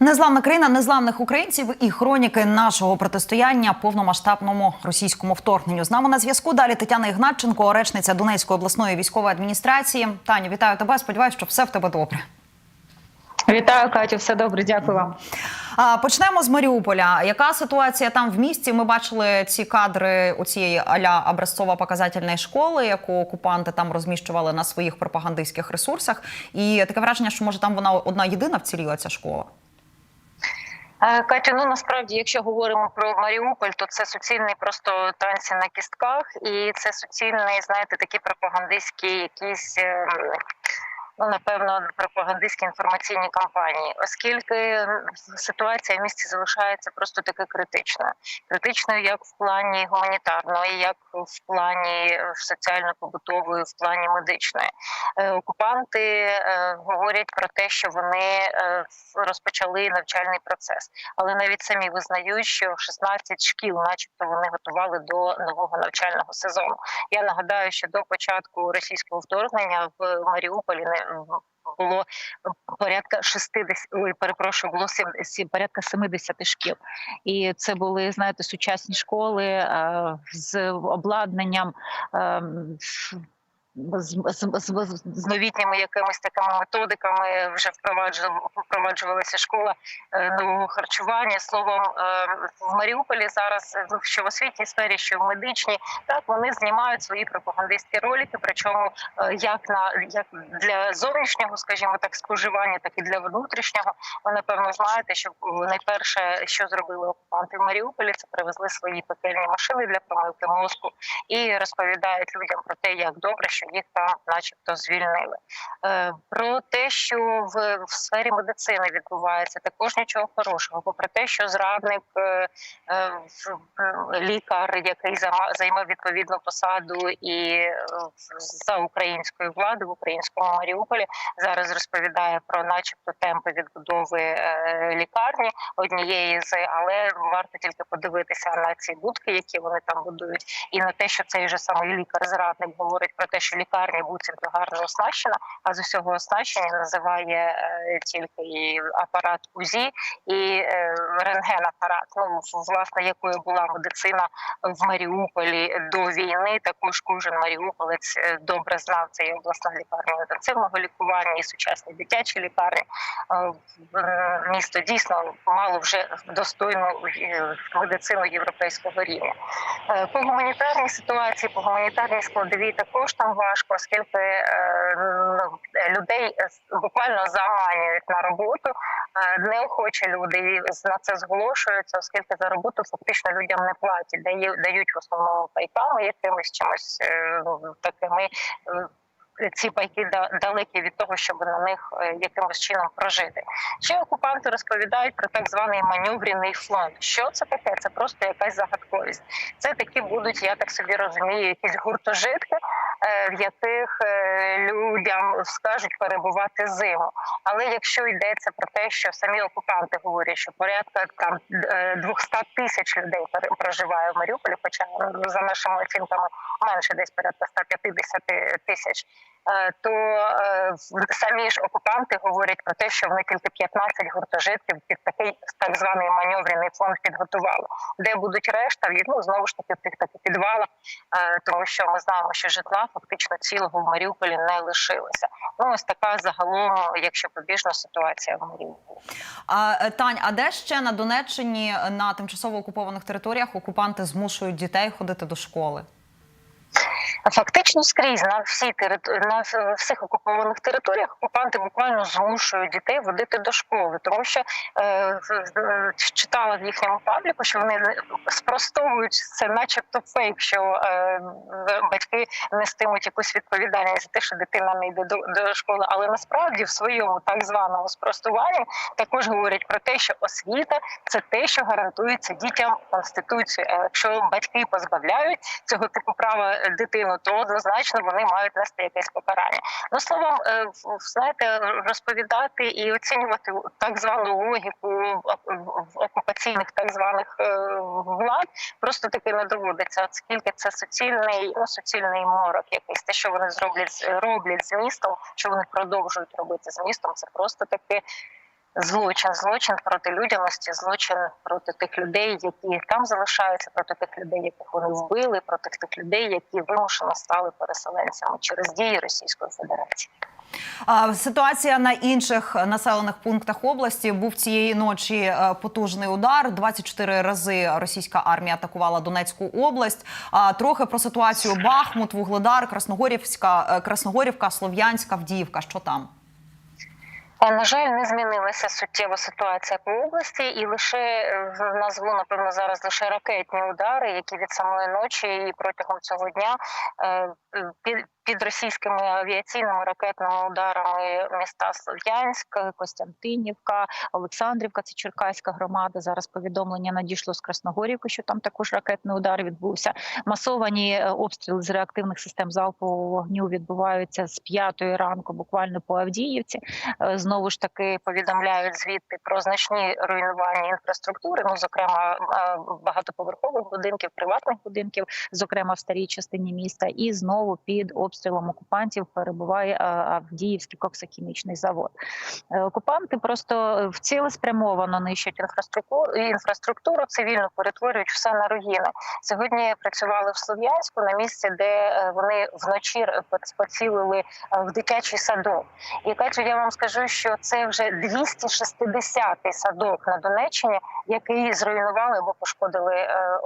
Незламна країна незламних українців і хроніки нашого протистояння повномасштабному російському вторгненню. З нами на зв'язку далі Тетяна Ігнатченко, речниця Донецької обласної військової адміністрації. Таню, вітаю тебе. Сподіваюсь, що все в тебе добре. Вітаю, Катю, все добре, дякую вам. Почнемо з Маріуполя. Яка ситуація там в місті? Ми бачили ці кадри у цієї аля образцово показательної школи, яку окупанти там розміщували на своїх пропагандистських ресурсах. І таке враження, що може там вона одна єдина вціліла ця школа. Е, Катю, ну насправді, якщо говоримо про Маріуполь, то це суцільний просто танці на кістках, і це суцільний, знаєте, такі пропагандистські якісь. Е, Ну, напевно, пропагандистські інформаційні кампанії, оскільки ситуація в місті залишається просто таки критичною. Критичною як в плані гуманітарної, як в плані соціально-побутової, в плані медичної. Е, Окупанти е, говорять про те, що вони е, розпочали навчальний процес, але навіть самі визнають, що 16 шкіл, начебто, вони готували до нового навчального сезону. Я нагадаю, що до початку російського вторгнення в Маріуполі не було порядка 60, ой, перепрошую, було 70, порядка 70 шкіл. І це були, знаєте, сучасні школи е, з обладнанням. З, з, з, з новітніми якимись такими методиками вже впроваджувалася школа е, нового харчування. Словом, е, в Маріуполі зараз що в освітній сфері, що в медичній, так вони знімають свої пропагандистські ролики. Причому е, як на як для зовнішнього, скажімо так, споживання, так і для внутрішнього. Ви напевно знаєте, що найперше, що зробили окупанти в Маріуполі, це привезли свої пекельні машини для промивки мозку і розповідають людям про те, як добре, що їх там, начебто, звільнили. Е, Про те, що в, в сфері медицини відбувається також нічого хорошого, попри те, що зрадник е, е, лікар, який займа- займав відповідну посаду і за українською владою в українському Маріуполі, зараз розповідає про, начебто, темпи відбудови лікарні однієї з, але варто тільки подивитися на ці будки, які вони там будують, і на те, що цей же самий лікар-зрадник говорить про те, що лікарня буцімто гарно оснащена, а з усього оснащення називає е, тільки і апарат УЗІ і е, рентген-апарат. Ну власне, якою була медицина в Маріуполі до війни. Також кожен маріуполець е, добре знав це і обласна лікарня інтенсивного лікування, і сучасні дитячі лікарні. Місто дійсно мало вже достойну медицину європейського рівня. По гуманітарній ситуації, по гуманітарній складовій також там важко, оскільки е, ну, людей буквально заманюють на роботу. Е, Неохочі люди на це зголошуються, оскільки за роботу фактично людям не платять, дають в основному пайками якимось чимось е, такими. е, Ці пайки далекі від того, щоб на них якимось чином прожити. Ще окупанти розповідають про так званий маневрений фланг. Що це таке? Це просто якась загадковість. Це такі будуть, я так собі розумію, якісь гуртожитки, в яких е, людям скажуть перебувати зиму. Але якщо йдеться про те, що самі окупанти говорять, що порядка там е, 200 тисяч людей проживає в Маріуполі, хоча ну, за нашими оцінками менше десь порядка 150 тисяч. Е, То е, самі ж окупанти говорять про те, що вони тільки 15 гуртожитків під такий так званий маневрений фонд підготували, де будуть решта ну знову ж таки в тих таких підвалах, е, тому що ми знаємо, що житла фактично цілого в Маріуполі не лишилося. Ну ось така загалом, якщо побіжна ситуація в Маріуполі. А Тань, а де ще на Донеччині на тимчасово окупованих територіях окупанти змушують дітей ходити до школи? Фактично скрізь на всі на всіх окупованих територіях окупанти буквально змушують дітей водити до школи, тому що е, читала в їхньому пабліку, що вони спростовують це, начебто фейк, що е, батьки нестимуть якусь відповідальність за те, що дитина не йде до, до школи. Але насправді в своєму так званому спростуванні також говорять про те, що освіта це те, що гарантується дітям конституцією. А якщо батьки позбавляють цього типу права дитину, то однозначно вони мають нести якесь покарання. Ну словом, е, знаєте, розповідати і оцінювати так звану логіку окупаційних так званих е, влад просто таки не доводиться, оскільки це суцільний, ну, суцільний морок, якийсь те, що вони зроблять роблять з містом, що вони продовжують робити з містом, це просто таки Злочин, злочин проти людяності, злочин проти тих людей, які там залишаються, проти тих людей, яких вони вбили, проти тих людей, які вимушено стали переселенцями через дії Російської Федерації. Ситуація на інших населених пунктах області був цієї ночі е, потужний удар. 24 рази російська армія атакувала Донецьку область. Трохи про ситуацію Бахмут, Вугледар, Красногорівська, е, Красногорівка, Слов'янська, Вдіївка. Що там? На жаль, не змінилася суттєво ситуація по області, і лише е, назву, напевно, зараз лише ракетні удари, які від самої ночі і протягом цього дня е, під, російськими авіаційними ракетними ударами міста Слов'янськ, Костянтинівка, Олександрівка, це Черкаська громада. Зараз повідомлення надійшло з Красногорівки, що там також ракетний удар відбувся. Масовані е, обстріли з реактивних систем залпового вогню відбуваються з п'ятої ранку, буквально по Авдіївці. Е, Знову ж таки повідомляють звідти про значні руйнування інфраструктури, ну зокрема е, багатоповерхових будинків, приватних будинків, зокрема в старій частині міста, і знову під обстрілом окупантів перебуває е, Авдіївський коксохімічний завод. Е, Окупанти просто цілеспрямовано нищать інфраструктуру інфраструктуру цивільну, перетворюють все на руїни. Сьогодні працювали в Слов'янську на місці, де е, вони вночі поцілили е, в дитячий садок. І Катю, я вам скажу, що це вже 260-й садок на Донеччині, який зруйнували або пошкодили е,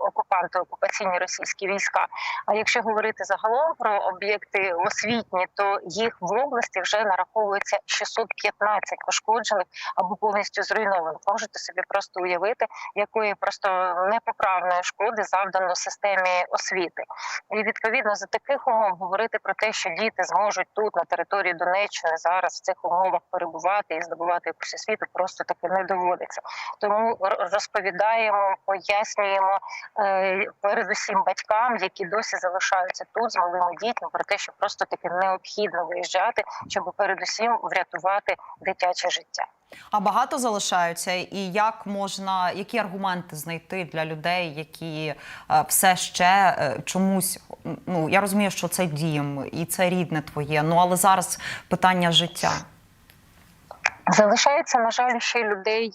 окупанти, окупаційні російські війська. А якщо говорити загалом про об'єкти освітні, то їх в області вже нараховується 615 пошкоджених або повністю зруйнованих. Можете собі просто уявити, якої просто непоправної шкоди завдано системі освіти. І відповідно за таких умов говорити про те, що діти зможуть тут на території Донеччини зараз в цих умовах перебувати і здобувати якусь освіту, просто таки не доводиться. Тому розповідаємо, пояснюємо е, передусім батькам, які досі залишаються тут з малими дітьми, про те, що просто таки необхідно виїжджати, щоб передусім врятувати дитяче життя. А багато залишаються, і як можна, які аргументи знайти для людей, які е, все ще е, чомусь ну я розумію, що це дім і це рідне твоє. Ну але зараз питання життя. Залишається, на жаль, ще людей.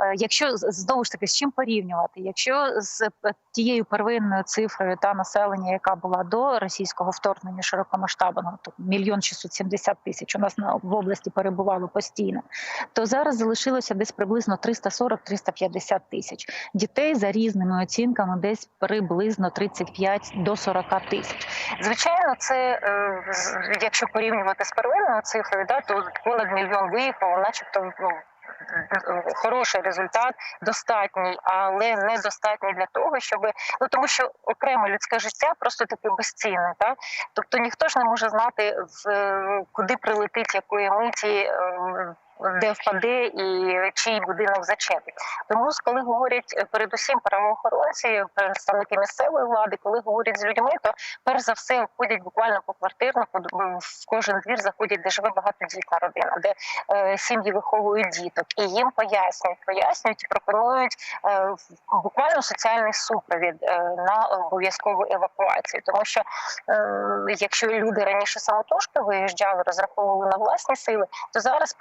Е, якщо знову ж таки з чим порівнювати, якщо з тією первинною цифрою та населення, яка була до російського вторгнення широкомасштабного, то мільйон 670 тисяч у нас на в області перебувало постійно, то зараз залишилося десь приблизно 340-350 тисяч дітей за різними оцінками, десь приблизно 35 до 40 тисяч. Звичайно, це е, якщо порівнювати з первинною цифрою, да, то понад мільйон виїхало, начебто ну. Е, Хороший результат, достатній, але недостатній для того, щоб ну тому, що окреме людське життя просто таки безцінне, так тобто ніхто ж не може знати, в куди прилетить якої миті. Е, Де впаде і чий будинок зачепить. Тому, коли говорять е, передусім правоохоронці, представники місцевої влади, коли говорять з людьми, то перш за все ходять буквально по квартирно, в кожен двір заходять, де живе багатодітна родина, де е, сім'ї виховують діток, і їм пояснюють, пояснюють пропонують е, буквально соціальний супровід е, на обов'язкову евакуацію, тому що е, якщо люди раніше самотужки виїжджали, розраховували на власні сили, то зараз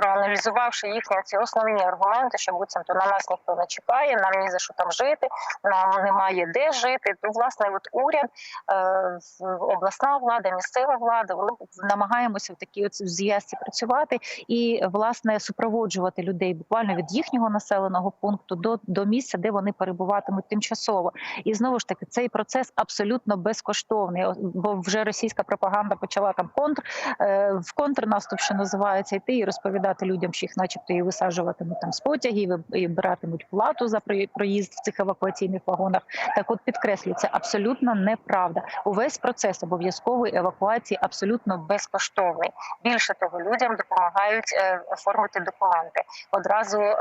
проаналізувавши їхні ці основні аргументи, що буцімто на нас ніхто не чекає, нам ні за що там жити, нам немає де жити. То власне, от уряд, е, обласна влада, місцева влада, вони намагаємося в такій от зв'язці працювати і власне супроводжувати людей буквально від їхнього населеного пункту до, до місця, де вони перебуватимуть тимчасово. І знову ж таки, цей процес абсолютно безкоштовний, бо вже російська пропаганда почала там контр е, в контрнаступ, що називається, йти і розповідати людям, що їх, начебто, і висаджуватимуть там з потягів, і братимуть плату за проїзд в цих евакуаційних вагонах. Так, от підкреслю, це абсолютно неправда. Увесь процес обов'язкової евакуації абсолютно безкоштовний. Більше того, людям допомагають е, оформити документи. Одразу е,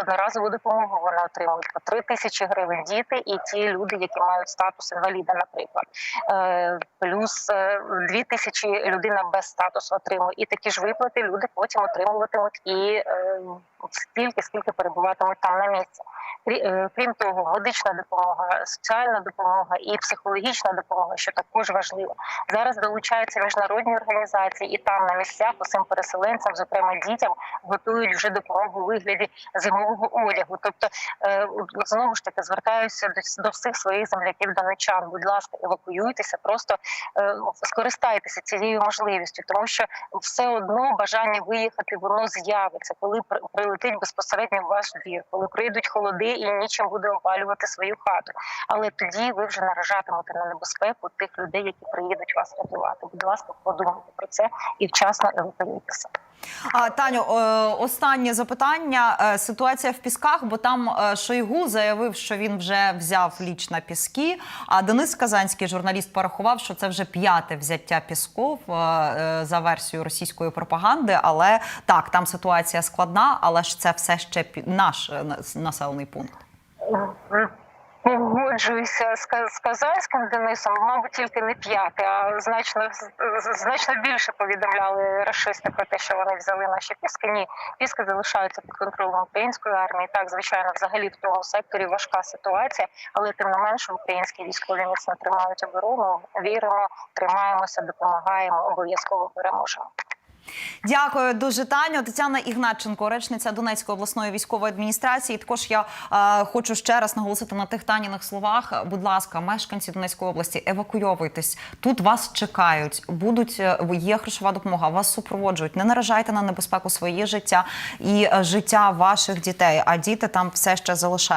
одноразову допомогу вони отримують по 3 тисячі гривень діти і ті люди, які мають статус інваліда, наприклад. Е, Плюс 2 тисячі людина без статусу отримує. І такі ж виплати люди потім отримуватимуть і е, стільки, скільки перебуватимуть там на місці. Е, Крім того, медична допомога, соціальна допомога і психологічна допомога, що також важливо. Зараз долучаються міжнародні організації, і там на місцях усім переселенцям, зокрема дітям, готують вже допомогу у вигляді зимового одягу. Тобто, е, знову ж таки звертаюся до, всіх своїх земляків донечан. Будь ласка, евакуюйтеся, просто е, скористайтеся цією можливістю, тому що все одно бажання виїхати воно з'явиться, коли при- прилетить безпосередньо в ваш двір, коли прийдуть холоди і нічим буде опалювати свою хату. Але тоді ви вже наражатимете на небезпеку тих людей, які приїдуть вас рятувати. Будь ласка, подумайте про це і вчасно евакуюйтеся. Таню, е, останнє запитання. Е, Ситуація в Пісках, бо там е, Шойгу заявив, що він вже взяв ліч на Піски. А Денис Казанський, журналіст, порахував, що це вже п'яте взяття Пісков за версією російської пропаганди. Але так, там ситуація складна, але ж це все ще наш населений пункт. Погоджуюся з Казанським Денисом, мабуть, тільки не п'яте, а значно значно більше повідомляли расисти про те, що вони взяли наші піски. Ні, піски залишаються під контролем української армії. Так, звичайно, взагалі в тому секторі важка ситуація, але тим не менше українські військові міцно тримають оборону. Віримо, тримаємося, допомагаємо. Обов'язково переможемо. Дякую дуже, Таню. Тетяна Ігнатченко, речниця Донецької обласної військової адміністрації. Також я е, хочу ще раз наголосити на тих таніних словах. Будь ласка, мешканці Донецької області, евакуйовуйтесь. Тут вас чекають. Будуть е, є грошова допомога. Вас супроводжують. Не наражайте на небезпеку своє життя і е, життя ваших дітей. А діти там все ще залишають.